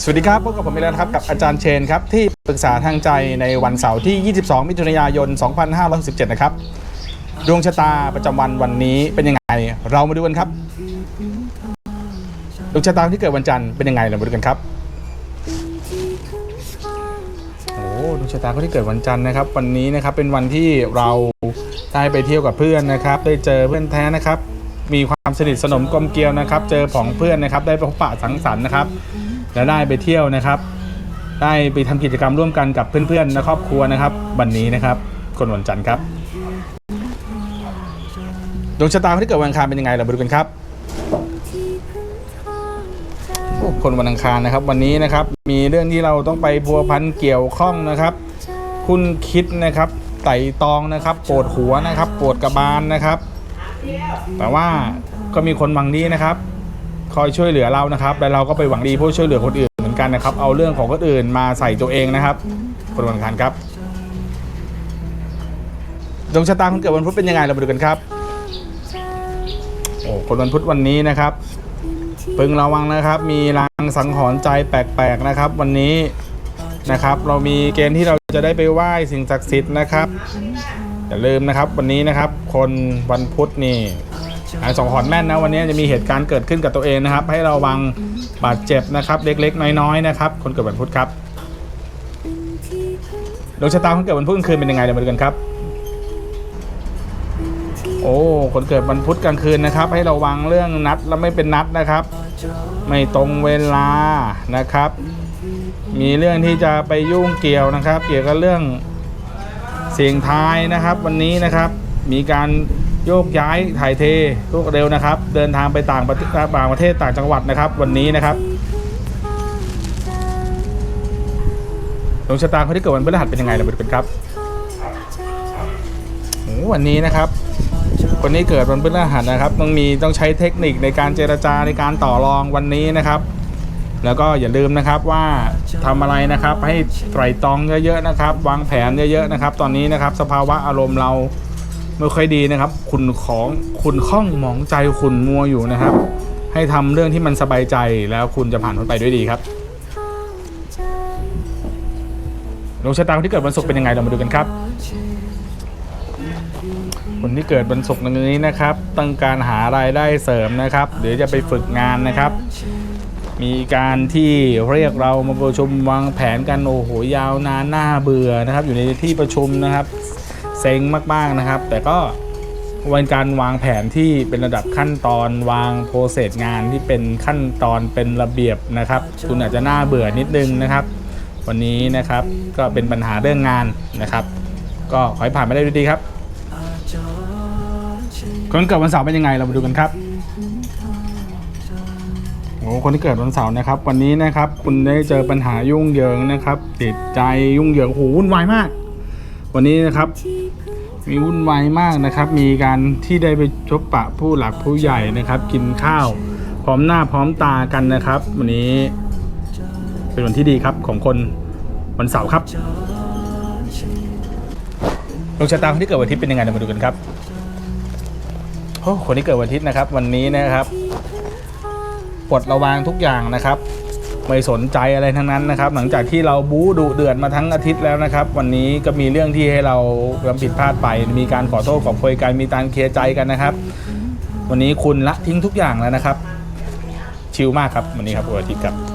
สวัสดีครับพบกับผมอีกแล้วนะครับกับอาจารย์เชนครับที่ปรึกษาทางใจในวันเสาร์ที่ 22 มิถุนายน 2567 นะครับ ดวงชะตาประจำวันวันนี้เป็นยังไง เรามาดูกันครับ ดวงชะตาที่เกิดวันจันทร์เป็นยังไงเรามาดูกันครับโอ้ดวงชะตาคนที่เกิดวันจันทร์นะครับ วันนี้นะครับเป็นวันที่เราได้ไปเที่ยวกับเพื่อนนะครับ ได้เจอเพื่อนแท้นะครับมีความสนิทสนมกลมเกลียวนะครับ เจอผองเพื่อนนะครับ ได้พบปะสังสรรค์นะครับ และได้ไปเที่ยวนะครับ ได้ไปทำกิจกรรมร่วมกันกับเพื่อนๆและครอบครัวนะครับ วันนี้นะครับคนวันจันทร์ครับดวงชะตาคนที่เกิดวันอังคารเป็นยังไงเรามาดูกันครับคนวันอังคารนะครับ วันนี้นะครับมีเรื่องที่เราต้องไปพัวพันเกี่ยวข้องนะครับ คุณคิดนะครับไต่ตองนะครับปวดหัวนะครับปวดกระบาลนะครับ แต่ว่าก็มีคนหวังดีนะครับ คอยช่วยเหลือเรานะครับ และเราก็ไปหวังดีเพื่อช่วยเหลือคนอื่นเหมือนกันนะครับ เอาเรื่องของคนอื่นมาใส่ตัวเองนะครับคนวันอังครับดวงชะตาคนเกิดวันพุธเป็นยังไงเรามาดูกันครับโอ้คนวันพุธวันนี้นะครับพึงระวังนะครับ มีรางสังหรณ์ใจแปลกๆนะครับ วันนี้นะครับ เรามีเกณฑ์ที่เราจะได้ไปไหว้สิ่งศักดิ์สิทธิ์นะครับอย่าลืมนะครับ วันนี้นะครับ คนวันพุธนี่ รางสังหรณ์แม่นนะวันนี้จะมีเหตุการณ์เกิดขึ้นกับตัวเองนะครับ ให้ระวังบาดเจ็บนะครับ เล็กๆ น้อยๆนะครับ คนเกิดวันพุธครับดวงชะตาคนเกิดวันพุธกลางคืนเป็นยังไงเดี๋ยวมาดูกันครับโอ้คนเกิดวันพุธกลางคืนนะครับ ให้ระวังเรื่องนัดและไม่เป็นนัดนะครับ ไม่ตรงเวลานะครับ มีเรื่องที่จะไปยุ่งเกี่ยวนะครับ เกี่ยวกับเรื่องเสียงทายนะครับ วันนี้นะครับ มีการ โยกย้ายถ่ายเทรวดเร็วนะครับ เดินทางไปต่างประเทศต่างประเทศต่างจังหวัดนะครับ วันนี้นะครับดวงชะตาคนที่เกิดวันพฤหัสเป็นยังไงเราไปดูกันครับโอ้วันนี้นะครับ คนนี้เกิดวันพฤหัสนะครับ ต้องมีต้องใช้เทคนิคในการเจรจาในการต่อรองวันนี้นะครับ แล้วก็อย่าลืมนะครับว่าทำอะไรนะครับ ให้ไตรตรองเยอะๆนะครับ วางแผนเยอะๆนะครับ ตอนนี้นะครับ สภาวะอารมณ์เรา ไม่ค่อยดีนะครับ คุณของคุณข้องหมองใจคุณมัวอยู่นะครับ ให้ทำเรื่องที่มันสบายใจแล้วคุณจะผ่านพ้นไปด้วยดีครับดวงชะตาคนที่เกิดวันศุกร์เป็นยังไงเรามาดูกันครับ คนที่เกิดวันศุกร์นี้นะครับ ต้องการหารายได้เสริมนะครับ หรือจะไปฝึกงานนะครับ มีการที่เรียกเรามาประชุมวางแผนกันโอ้โหยาวนานน่าเบื่อนะครับ อยู่ในที่ประชุมนะครับ เซ็งมากๆนะครับ แต่ก็วันการวางแผนที่เป็นระดับขั้นตอนวางโปรเซสงานที่เป็นขั้นตอนเป็นระเบียบนะครับ คุณอาจจะน่าเบื่อนิดนึงนะครับ วันนี้นะครับก็เป็นปัญหาเรื่องงานนะครับ ก็ขอให้ผ่านไปได้ด้วยดีครับคนเกิดวันเสาร์เป็นยังไงเรามาดูกันครับโอ้คนที่เกิดวันเสาร์นะครับ วันนี้นะครับ คุณได้เจอปัญหายุ่งเหยิงนะครับ ติดใจยุ่งเหยิงโอ้โหวุ่นวายมาก วันนี้นะครับ มีวุ่นวายมากนะครับ มีการที่ได้ไปพบปะผู้หลักผู้ใหญ่นะครับ กินข้าว พร้อมหน้าพร้อมตากันนะครับ วันนี้เป็นวันที่ดีครับของคนวันเสาร์ครับดวงชะตาคนที่เกิดวันอาทิตย์เป็นยังไงเรามาดูกันครับโอ้คนที่เกิดวันอาทิตย์นะครับ วันนี้นะครับปลดระวางทุกอย่างนะครับ ไม่สนใจอะไรทั้งนั้นนะครับ หลังจากที่เราบู๊ดุเดือดมาทั้งอาทิตย์แล้วนะครับ วันนี้ก็มีเรื่องที่ให้เราทำผิดพลาดไป มีการขอโทษขอโพยกันมีการเคลียร์ใจกันนะครับ วันนี้คุณละทิ้งทุกอย่างแล้วนะครับ ชิลมากครับวันนี้ครับวันอาทิตย์ครับ